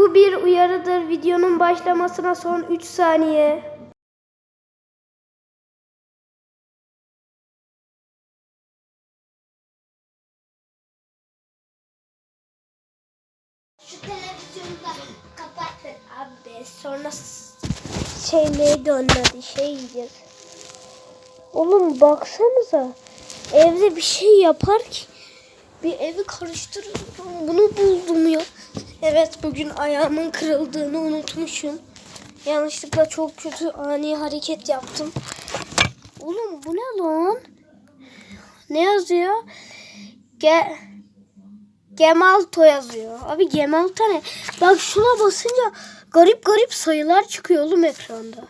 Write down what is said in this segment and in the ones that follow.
Bu bir uyarıdır. Videonun başlamasına son 3 saniye. Şu televizyonu da kapattın. Abi sonra şey onun adı şey yiyeceğiz. Oğlum baksanıza. Evde bir şey yapar ki. Bir evi karıştırırım. Bunu buldum ya. Evet bugün ayağımın kırıldığını unutmuşum. Yanlışlıkla çok kötü ani hareket yaptım. Oğlum bu ne lan? Ne yazıyor? Ge Gemalto yazıyor. Abi Gemalto ne? Bak şuna basınca garip garip sayılar çıkıyor oğlum ekranda.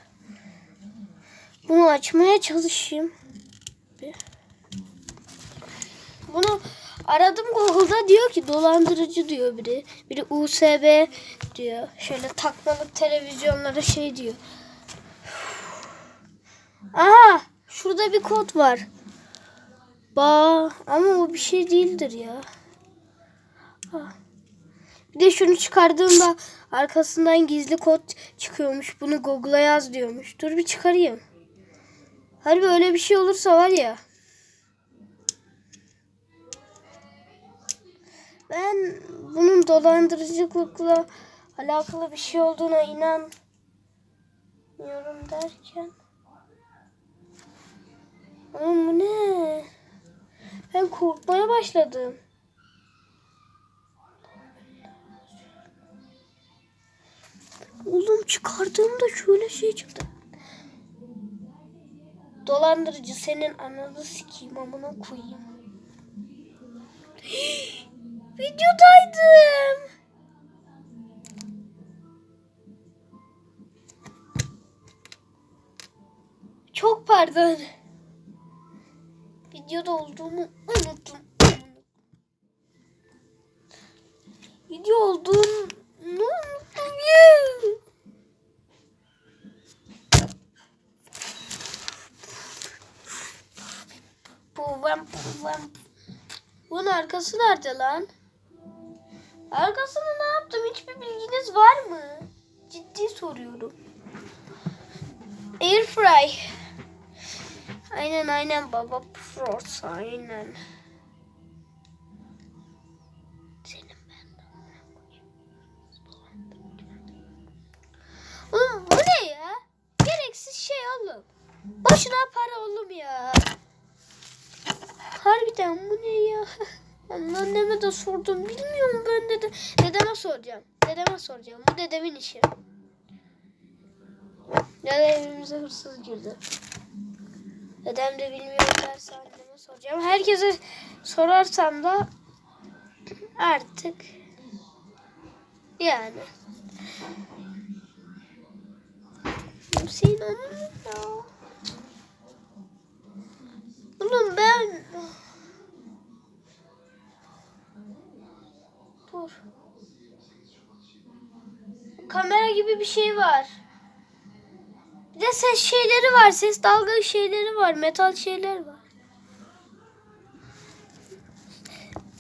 Bunu açmaya çalışayım. Bunu aradım Google'da diyor ki dolandırıcı diyor biri. Biri USB diyor. Şöyle takmalık televizyonlara şey diyor. Aha şurada bir kod var. Ba ama o bir şey değildir ya. Bir de şunu çıkardığımda arkasından gizli kod çıkıyormuş. Bunu Google'a yaz diyormuş. Dur bir çıkarayım. Harbi öyle bir şey olursa var ya. Ben bunun dolandırıcılıkla alakalı bir şey olduğuna inanmıyorum derken. Oğlum bu ne? Ben korkmaya başladım. Oğlum çıkardığımda şöyle şey çıktı. Dolandırıcı senin ananı sikeyim amına koyayım. Videodaydım. Çok pardon. Videoda olduğumu unuttum. Video olduğunu unuttum ya. Puvem puvem. Bunun arkası nerede lan? Arkasını ne yaptım? Hiçbir bilginiz var mı? Ciddi soruyorum. Airfry. Aynen aynen baba Frost aynen. Senin ben Oğlum bu ne ya? Gereksiz şey oğlum. Boşuna para oğlum ya. Harbiden bu ne ya? Ben anneme de sordum. Bilmiyorum ben de. Dedeme soracağım. Dedeme soracağım. Bu dedemin işi. Dede evimize hırsız girdi. Dedem de bilmiyor derse anneme soracağım. Herkese sorarsam da artık yani Hüseyin onun. Oğlum ben Dur. Kamera gibi bir şey var. Bir de ses şeyleri var. Ses dalga şeyleri var. Metal şeyler var.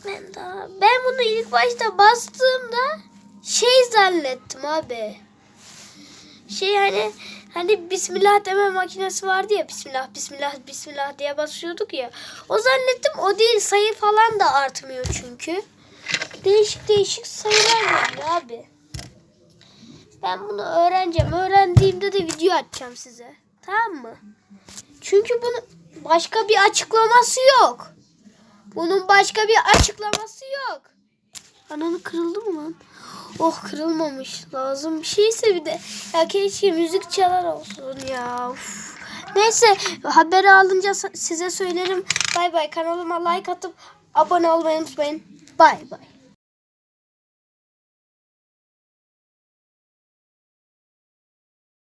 Ben daha ben bunu ilk başta bastığımda şey zannettim abi. Şey hani hani bismillah deme makinesi vardı ya bismillah bismillah bismillah diye basıyorduk ya. O zannettim o değil sayı falan da artmıyor çünkü. Değişik değişik sayılar var abi. Ben bunu öğreneceğim. Öğrendiğimde de video açacağım size. Tamam mı? Çünkü bunun başka bir açıklaması yok. Bunun başka bir açıklaması yok. Ananı kırıldı mı lan? Oh kırılmamış. Lazım bir şeyse bir de. Ya keşke müzik çalar olsun ya. Uf. Neyse haberi alınca size söylerim. Bay bay kanalıma like atıp abone olmayı unutmayın. Bay bay.